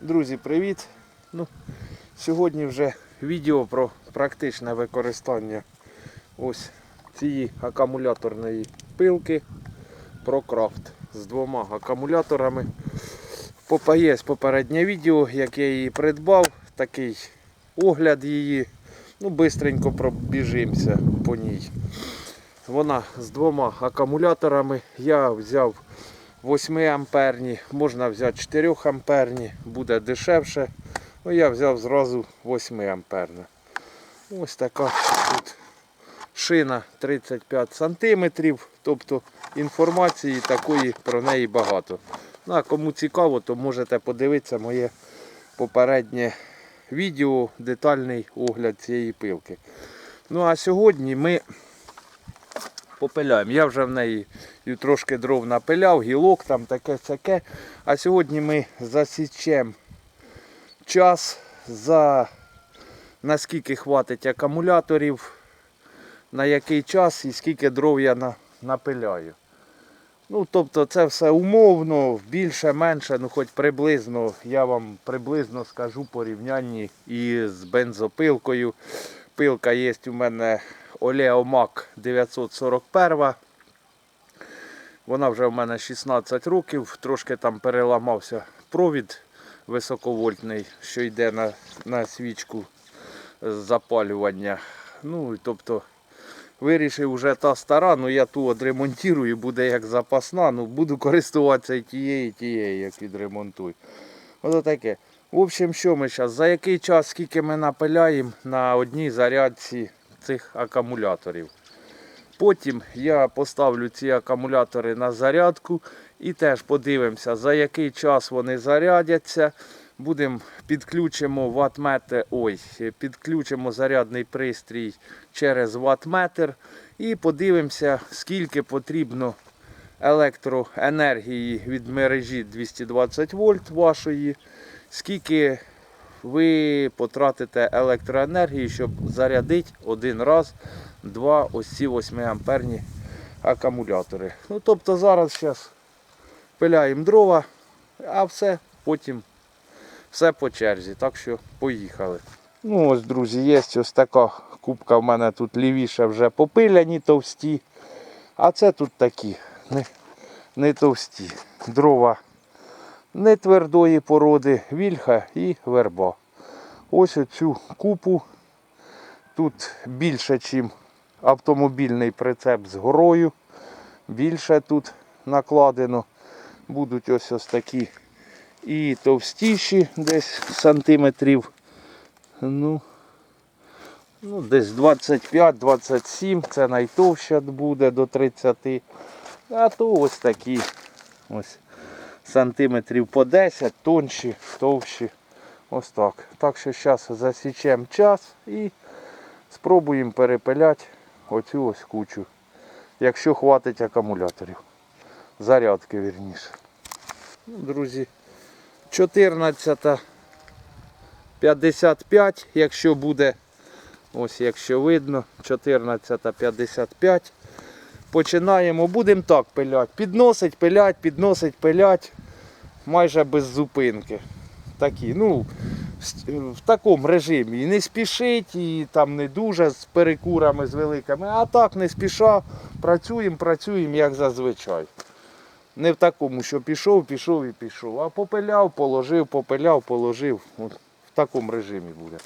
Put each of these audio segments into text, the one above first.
Друзі, привіт! Ну, сьогодні вже відео про практичне використання ось цієї акумуляторної пилки ProCraft з двома акумуляторами. Попа- Є попереднє відео, як я її придбав, такий огляд її. Ну, бистренько пробіжимося по ній. Вона з двома акумуляторами. Я взяв 8 амперні, можна взяти 4 амперні, буде дешевше. Ну, я взяв зразу 8 амперна. Ось така тут шина 35 сантиметрів, тобто інформації такої про неї багато. Ну, а кому цікаво, то можете подивитися моє попереднє відео, детальний огляд цієї пилки. Ну а сьогодні ми попиляємо. Я вже в неї і трошки дров напиляв, гілок там таке таке. А сьогодні ми засічемо час за наскільки хватить акумуляторів, на який час і скільки дров я на, напиляю. Ну, тобто це все умовно, більше, менше, ну хоч приблизно, я вам приблизно скажу порівнянні із бензопилкою. Пилка є у мене Олеомак 941. Вона вже в мене 16 років, трошки там переламався провід високовольтний, що йде на, на свічку з запалювання. Ну, тобто вирішив вже та стара, ну я ту відремонтую, буде як запасна, ну буду користуватися і тією, і тією, як відремонтую. Ось таке. В общем, що ми зараз? За який час, скільки ми напиляємо на одній зарядці цих акумуляторів. Потім я поставлю ці акумулятори на зарядку і теж подивимося, за який час вони зарядяться. Будемо підключимо ватметр, ой, підключимо зарядний пристрій через ватметр і подивимося, скільки потрібно електроенергії від мережі 220 вольт вашої, скільки ви потратите електроенергії, щоб зарядити один раз два ось ці 8 амперні акумулятори. Ну, тобто зараз зараз пиляємо дрова, а все потім все по черзі. Так що поїхали. Ну ось, друзі, є ось така кубка в мене тут лівіше вже попиляні товсті. А це тут такі не, не товсті. Дрова не твердої породи, вільха і верба. Ось оцю купу. Тут більше, ніж автомобільний прицеп з горою. Більше тут накладено. Будуть ось ось такі і товстіші, десь сантиметрів. Ну, ну десь 25-27, це найтовща буде до 30. А то ось такі ось сантиметрів по 10, тонші, товщі. Ось так. Так що зараз засічемо час і спробуємо перепиляти оцю ось кучу. Якщо хватить акумуляторів. Зарядки вірніше. Ну, друзі, 14.55, якщо буде, ось якщо видно, 14.55. Починаємо, будемо так пиляти. Підносить, пилять, підносить, пилять. Майже без зупинки. Такі, ну, в- в такому режимі. І не спішить, і там не дуже з перекурами, з великими. А так не спіша, працюємо, працюємо, як зазвичай. Не в такому, що пішов, пішов і пішов. А попиляв, положив, попиляв, положив. От в такому режимі буде.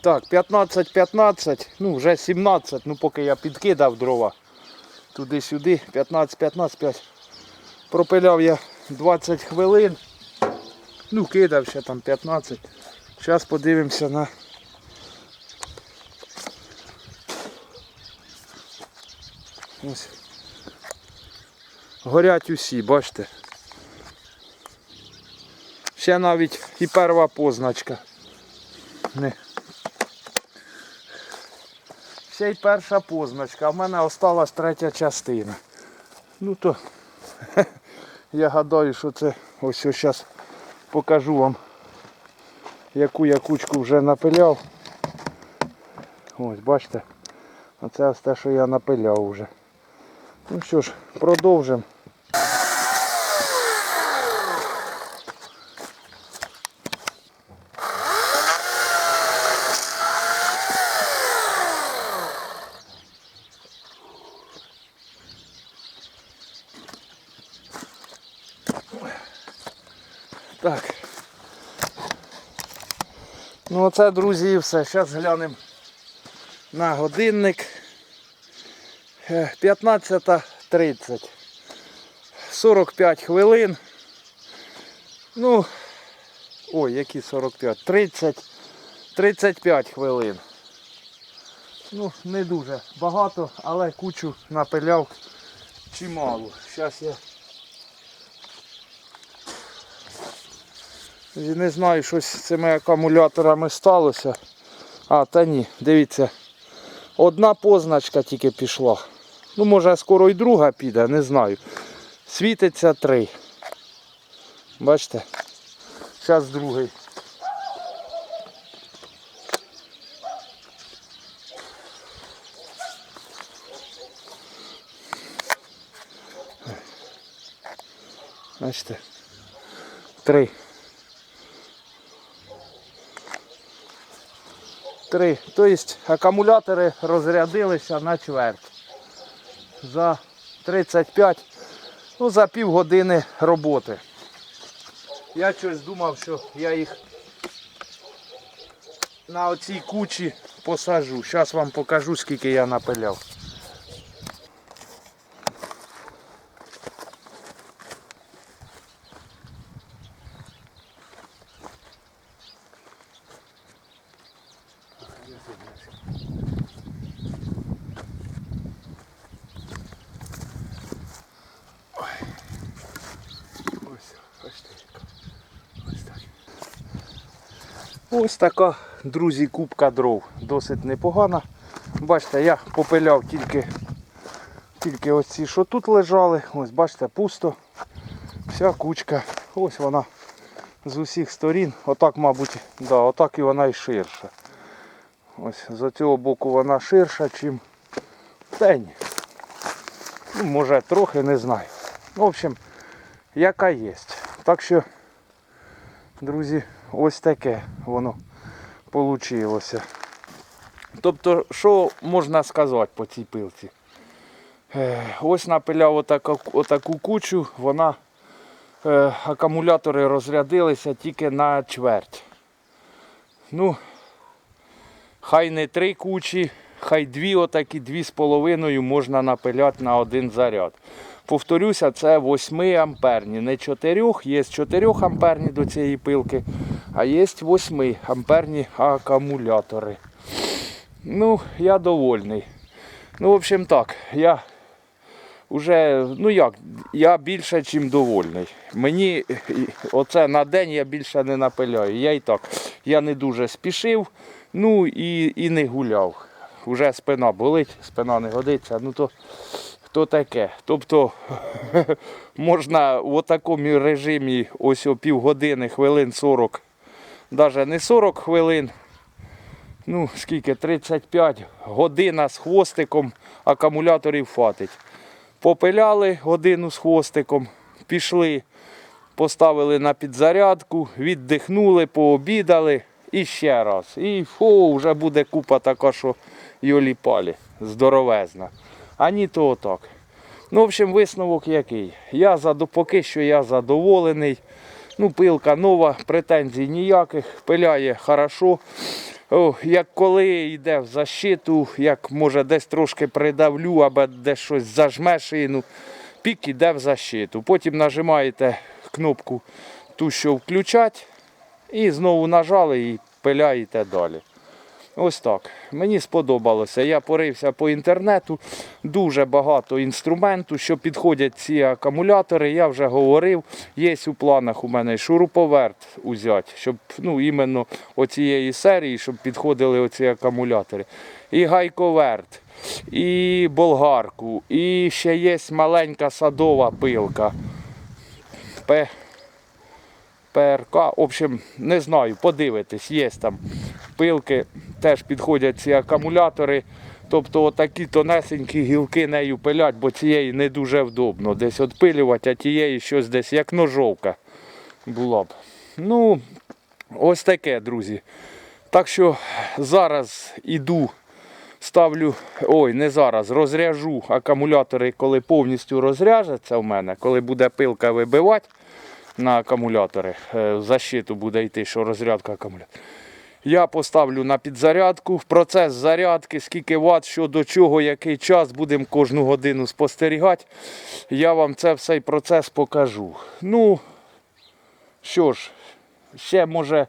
Так, 15-15, ну вже 17, ну поки я підкидав дрова. Туди-сюди, 15-15, 5. Пропиляв я 20 хвилин. Ну, кидав ще там 15. Зараз подивимося на. Ось. Горять усі, бачите. Ще навіть і перша позначка. Не. Ще й перша позначка, а в мене осталась третя частина. Ну то я гадаю, що це ось зараз покажу вам, яку я кучку вже напиляв. Ось, бачите, оце ось те, що я напиляв вже. Ну що ж, продовжимо. Оце, друзі, все. Зараз глянемо на годинник. Е, 15.30. 45 хвилин. Ну, ой, які 45? 30, 35 хвилин. Ну, не дуже багато, але кучу напиляв чимало. Зараз я не знаю, що з цими акумуляторами сталося. А, та ні, дивіться. Одна позначка тільки пішла. Ну, може скоро і друга піде, не знаю. Світиться три. Бачите? Зараз другий. Бачите? Три. Три. Тобто акумулятори розрядилися на чверть. За 35, ну за півгодини роботи. Я щось думав, що я їх на оцій кучі посажу. Зараз вам покажу, скільки я напиляв. Ось така, друзі, кубка дров. Досить непогана. Бачите, я попиляв тільки, тільки ось ці, що тут лежали. Ось, бачите, пусто. Вся кучка. Ось вона з усіх сторін. Отак, мабуть, да, отак і вона і ширша. Ось з цього боку вона ширша, чим тень. Ну, може трохи, не знаю. В общем, яка є. Так що, друзі, ось таке воно вийшло. Тобто, що можна сказати по цій пилці? Е, Ось напиляв отаку, отаку кучу, вона е, акумулятори розрядилися тільки на чверть. Ну, хай не три кучі, хай дві отакі, дві з половиною можна напиляти на один заряд. Повторюся, це 8 амперні. Не 4, є 4 амперні до цієї пилки, а є 8 амперні акумулятори. Ну, я довольний. Ну, в общем так, я вже, ну як, я більше, чим довольний. Мені оце на день я більше не напиляю. Я і так, я не дуже спішив, ну і, і не гуляв. Уже спина болить, спина не годиться, ну то, то таке. Тобто можна в такому режимі ось о півгодини, хвилин 40, навіть не 40 хвилин, ну скільки, 35 година з хвостиком акумуляторів хватить. Попиляли годину з хвостиком, пішли, поставили на підзарядку, віддихнули, пообідали і ще раз. І фу, вже буде купа така, що йолі-палі, здоровезна. А ні, то отак. Ну, в общем, висновок який. Я задо- поки що я задоволений. Ну, пилка нова, претензій ніяких, пиляє хорошо. О, як коли йде в защиту, як може десь трошки придавлю, або десь щось зажме шину, пік іде в защиту. Потім нажимаєте кнопку ту, що включать, і знову нажали і пиляєте далі. Ось так. Мені сподобалося. Я порився по інтернету, дуже багато інструменту, що підходять ці акумулятори. Я вже говорив, є у планах у мене шуруповерт узяти, щоб ну, іменно оцієї серії, щоб підходили оці акумулятори. І гайковерт, і болгарку, і ще є маленька садова пилка. ПРК. В общем, не знаю, подивитись, є там пилки, теж підходять ці акумулятори. Тобто отакі тонесенькі гілки нею пилять, бо цієї не дуже вдобно десь відпилювати, а тієї щось десь як ножовка була б. Ну, ось таке, друзі. Так що зараз іду, ставлю, ой, не зараз, розряжу акумулятори, коли повністю розряжаться в мене, коли буде пилка вибивати на акумулятори, е, в защиту буде йти, що розрядка акумулятора. Я поставлю на підзарядку. Процес зарядки, скільки ват, що до чого, який час, будемо кожну годину спостерігати. Я вам це цей процес покажу. Ну, що ж, ще може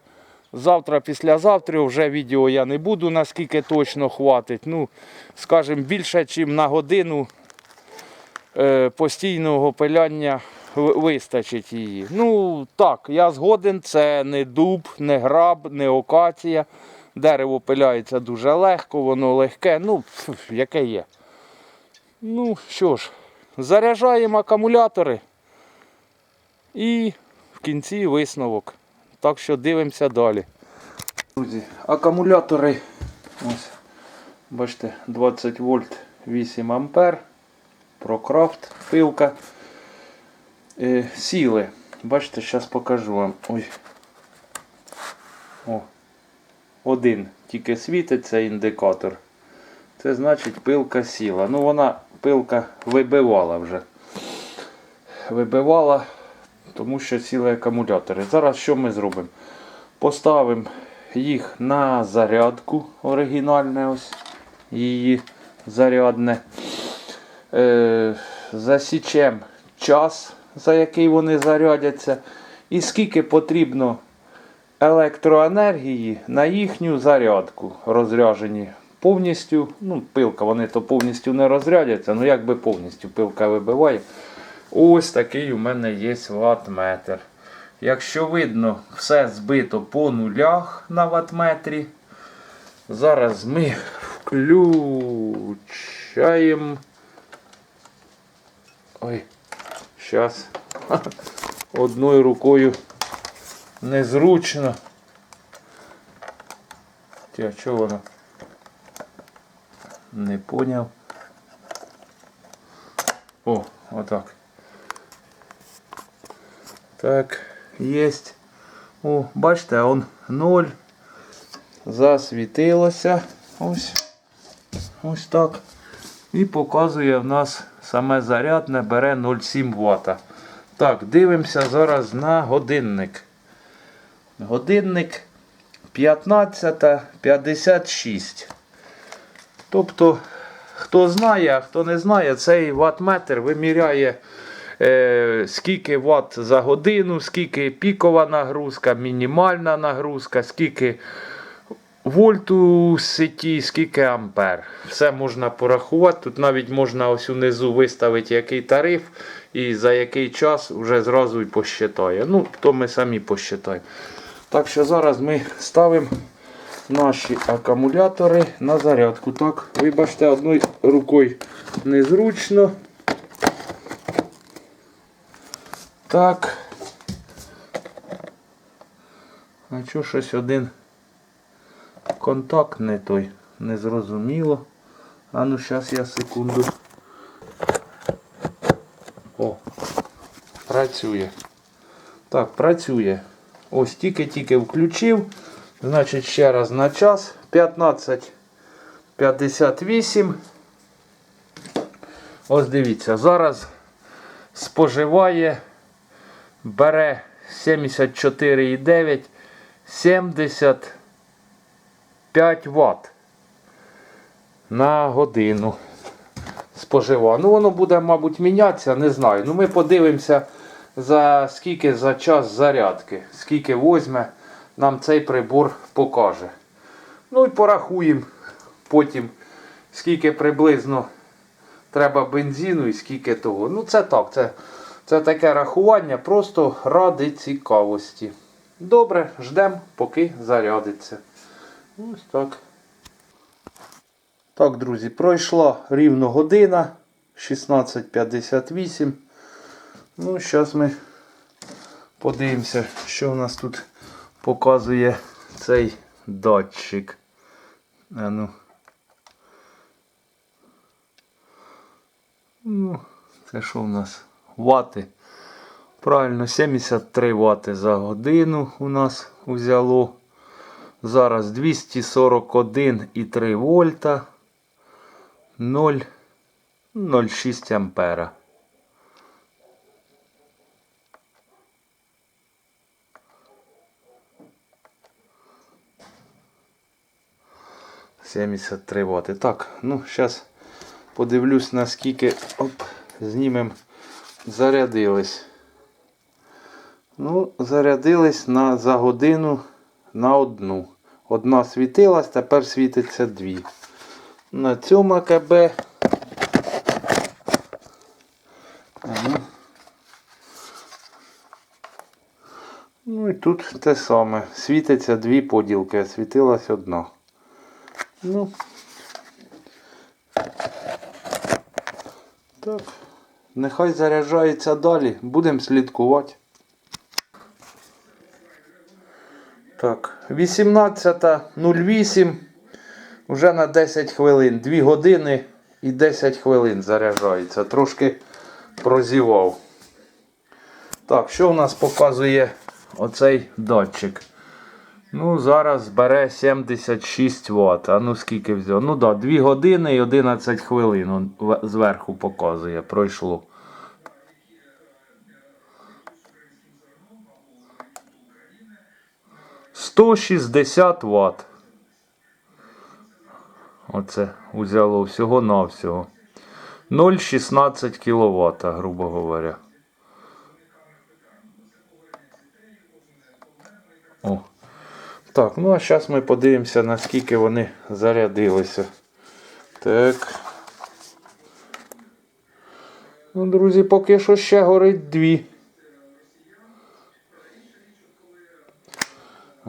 завтра, післязавтра вже відео я не буду, наскільки точно хватить. Ну, скажімо, більше, ніж на годину е, постійного пиляння вистачить її. Ну так, я згоден, це не дуб, не граб, не окація. Дерево пиляється дуже легко, воно легке, ну, яке є. Ну що ж, заряджаємо акумулятори і в кінці висновок. Так що дивимося далі. Друзі, акумулятори, ось, бачите, 20 вольт 8 ампер. Прокрафт, пилка. Е, сіли. Бачите, зараз покажу вам. Ой. О. Один тільки світиться індикатор. Це значить пилка сіла. Ну вона пилка вибивала вже. Вибивала, тому що сіли акумулятори. Зараз що ми зробимо? Поставимо їх на зарядку оригінальне ось її зарядне. Е, засічемо час, за який вони зарядяться, і скільки потрібно електроенергії на їхню зарядку розряджені. Повністю, ну, пилка, вони то повністю не розрядяться, ну як би повністю пилка вибиває. Ось такий у мене є ватметр. Якщо видно, все збито по нулях на ватметрі. Зараз ми включаємо. Ой, зараз. Одною рукою незручно. А чого воно? Не поняв. О, отак. Так, єсть. О, бачите, он 0. Засвітилося. Ось. Ось так. І показує в нас саме зарядне бере 0,7 Вт. Так, дивимося зараз на годинник. Годинник 15.56. Тобто хто знає, а хто не знає, цей ватметр виміряє е, скільки ватт за годину, скільки пікова нагрузка, мінімальна нагрузка, скільки вольт у сеті, скільки ампер. Все можна порахувати. Тут навіть можна ось унизу виставити який тариф і за який час вже зразу і посчитає. Ну, то ми самі посчитаємо. Так що зараз ми ставимо наші акумулятори на зарядку. Так, вибачте, одною рукою незручно. Так. А чого щось один контакт не той? Незрозуміло. А ну зараз я секунду. О, працює. Так, працює. Ось тільки-тільки включив. Значить, ще раз на час. 15.58. Ось дивіться, зараз споживає, бере 74,9, 75 Вт на годину споживає. Ну, воно буде, мабуть, мінятися, не знаю. Ну, ми подивимося, за скільки за час зарядки, скільки возьме, нам цей прибор покаже. Ну і порахуємо потім, скільки приблизно треба бензину і скільки того. Ну, це так, це, це таке рахування, просто ради цікавості. Добре, ждемо, поки зарядиться. Ось так. Так, друзі, пройшла рівно година 16.58. Ну, зараз ми подивимося, що у нас тут показує цей датчик. А ну. Ну, це що у нас? Вати. Правильно, 73 вати за годину у нас взяло. Зараз 241,3 вольта. 0, 0,6 ампера. Сімдесят три вати. Так, ну зараз подивлюсь наскільки оп, знімем зарядились. Ну, зарядились на, за годину на одну. Одна світилась, тепер світиться дві. На цьому АКБ. Ага. Ну і тут те саме. Світиться дві поділки, а світилась одна. Ну. Так. Нехай заряджається далі. Будемо слідкувати. Так, 18.08. Вже на 10 хвилин. 2 години і 10 хвилин заряджається. Трошки прозівав. Так, що у нас показує оцей датчик? Ну, зараз бере 76 Вт. А ну скільки взяв? Ну так, да, 2 години і 11 хвилин. Зверху показує. Пройшло. Сто шістдесят Вт. Оце взяло всього-навсього. 0,16 кВт, грубо говоря. О. Так, ну а зараз ми подивимося, наскільки вони зарядилися. Так. Ну, друзі, поки що ще горить дві.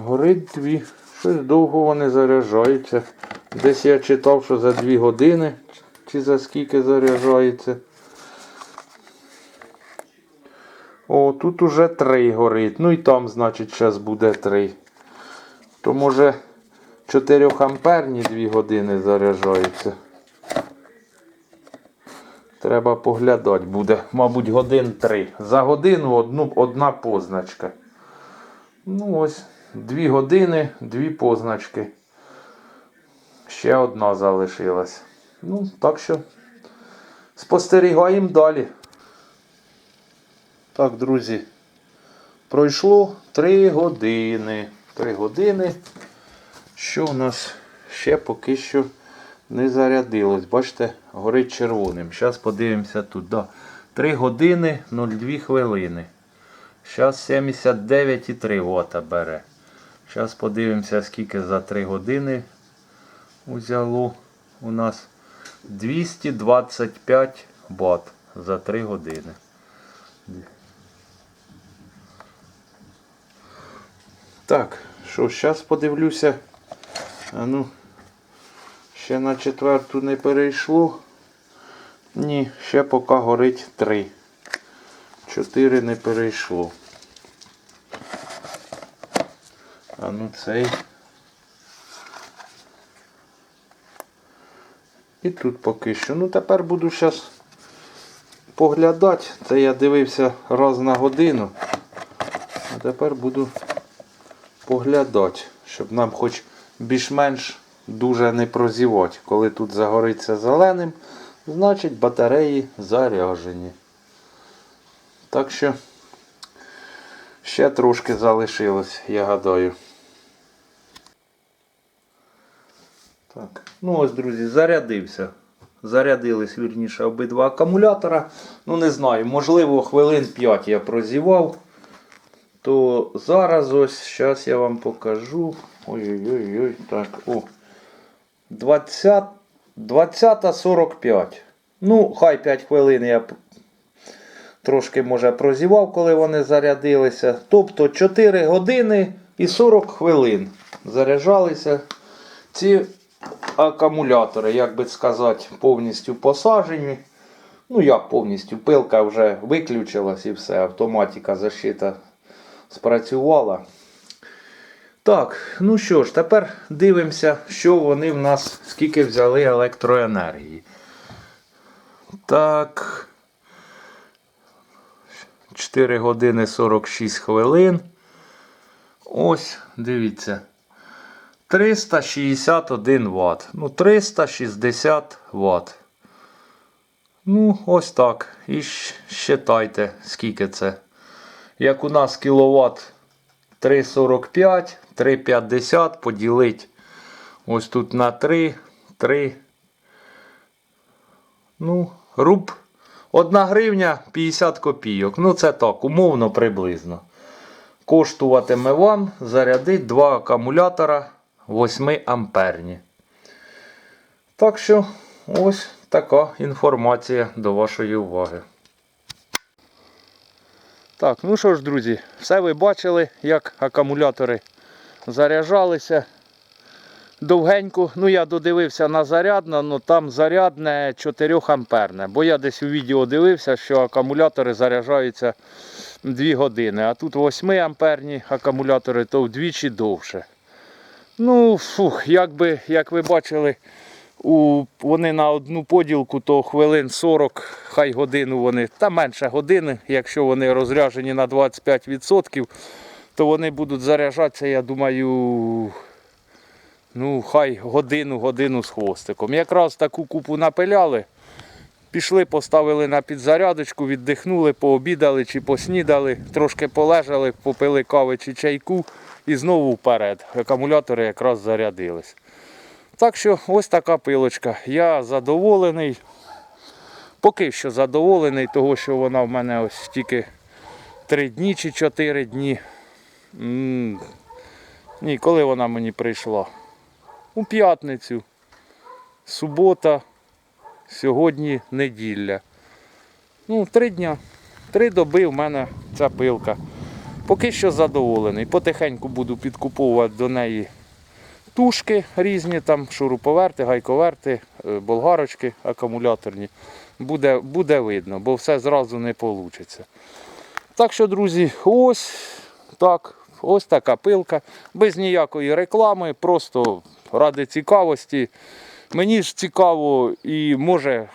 Горить дві. Щось довго вони заряджаються. Десь я читав, що за 2 години чи за скільки заряджається. О, тут уже 3 горить. Ну і там, значить, зараз буде 3. То може 4 амперні 2 години заряджаються. Треба поглядати буде. Мабуть, годин 3. За годину одну, одна позначка. Ну ось, 2 години, 2 позначки. Ще одна залишилась. Ну, так що спостерігаємо далі. Так, друзі, пройшло 3 години. 3 години. Що у нас ще поки що не зарядилось. Бачите, горить червоним. Зараз подивимося тут. Да. 3 години 02 хвилини. Зараз 79,3 Вт бере. Зараз подивимося, скільки за 3 години взяло у нас 225 Вт за 3 години. Так, що, зараз подивлюся. А ну, ще на четверту не перейшло. Ні, ще поки горить 3. 4 не перейшло. А ну цей. І тут поки що. Ну тепер буду зараз поглядати. Це я дивився раз на годину. А тепер буду поглядати, щоб нам хоч більш-менш дуже не прозівати. Коли тут загориться зеленим, значить батареї заряжені. Так що ще трошки залишилось, я гадаю. Так, ну ось, друзі, зарядився. Зарядились, вірніше, обидва акумулятора. Ну, не знаю, можливо, хвилин 5 я прозівав. То зараз ось, зараз я вам покажу. Ой-ой-ой, так, о. 20, 20.45. Ну, хай 5 хвилин я трошки, може, прозівав, коли вони зарядилися. Тобто 4 години і 40 хвилин заряджалися ці акумулятори, як би сказати, повністю посаджені. Ну, як повністю, пилка вже виключилась і все, автоматика защита спрацювала. Так, ну що ж, тепер дивимося, що вони в нас, скільки взяли електроенергії. Так. 4 години 46 хвилин. Ось, дивіться. 361 Вт. Ну, 360 Вт. Ну, ось так. І считайте, скільки це. Як у нас кіловат 3,45, 3,50 поділить ось тут на 3, 3. Ну, руб 1 гривня 50 копійок. Ну, це так, умовно приблизно. Коштуватиме вам зарядити два акумулятора 8 амперні. Так що, ось така інформація до вашої уваги. Так, ну що ж, друзі, все ви бачили, як акумулятори заряджалися. Довгенько, ну я додивився на зарядне, але там зарядне 4 амперне. Бо я десь у відео дивився, що акумулятори заряджаються 2 години. А тут 8 амперні акумулятори, то вдвічі довше. Ну, фух, якби, як ви бачили, у, вони на одну поділку, то хвилин 40, хай годину вони, та менше години, якщо вони розряджені на 25%, то вони будуть заряджатися, я думаю, ну, хай годину, годину з хвостиком. Якраз таку купу напиляли, пішли, поставили на підзарядочку, віддихнули, пообідали чи поснідали, трошки полежали, попили кави чи чайку і знову вперед. Акумулятори якраз зарядились. Так що ось така пилочка. Я задоволений. Поки що задоволений, того, що вона в мене ось тільки 3 дні чи 4 дні. Ні, коли вона мені прийшла? У п'ятницю. Субота, сьогодні неділя. Ну, три дня. Три доби в мене ця пилка. Поки що задоволений. Потихеньку буду підкуповувати до неї тушки різні, там шуруповерти, гайковерти, е, болгарочки акумуляторні. Буде, буде видно, бо все зразу не вийде. Так що, друзі, ось так, ось така пилка. Без ніякої реклами, просто ради цікавості. Мені ж цікаво і може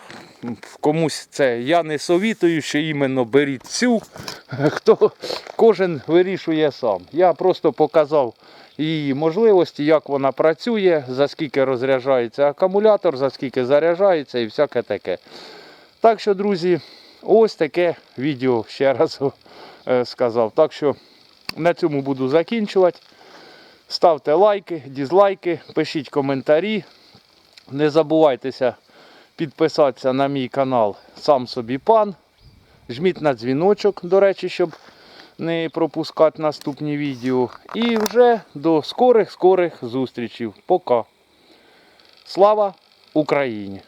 комусь це я не совітую, що іменно беріть цю, хто кожен вирішує сам. Я просто показав її можливості, як вона працює, за скільки розряджається акумулятор, за скільки заряджається і всяке таке. Так що, друзі, ось таке відео ще раз е, сказав. Так що на цьому буду закінчувати. Ставте лайки, дізлайки, пишіть коментарі. Не забувайтеся підписатися на мій канал Сам собі пан. Жміть на дзвіночок, до речі, щоб не пропускати наступні відео. І вже до скорих-скорих зустрічей. Пока. Слава Україні!